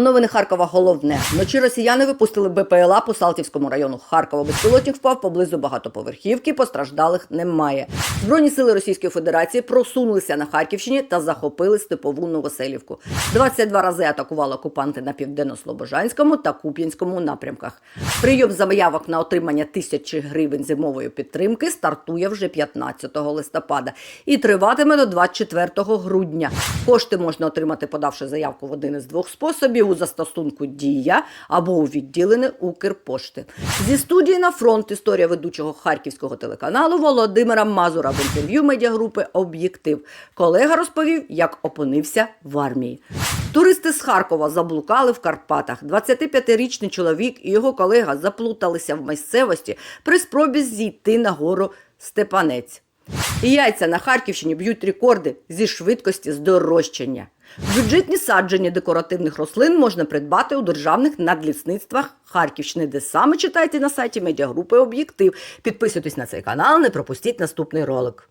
Новини Харкова головне. Вночі росіяни випустили БПЛА по Салтівському району Харкова. Безпілотник впав поблизу багатоповерхівки. Постраждалих немає. Збройні сили Російської Федерації просунулися на Харківщині та захопили степову Новоселівку. 22 рази атакували окупанти на південно-слобожанському та Куп'янському напрямках. Прийом заявок на отримання тисячі гривень зимової підтримки стартує вже 15 листопада і триватиме до 24 грудня. Кошти можна отримати, подавши заявку в один із двох способів у застосунку Дія або у відділене Укрпошти. Зі студії на фронт історія ведучого харківського телеканалу Володимира Мазура в інтерв'ю медіагрупи Об'єктив. Колега розповів, як опинився в армії. Туристи з Харкова заблукали в Карпатах. 25-річний чоловік і його колега заплуталися в місцевості при спробі зійти на гору Степанець. Яйця на Харківщині б'ють рекорди зі швидкості здорожчання. Бюджетні садження декоративних рослин можна придбати у державних надлісництвах Харківщини, де саме читайте на сайті медіагрупи Об'єктив. Підписуйтесь на цей канал, не пропустіть наступний ролик.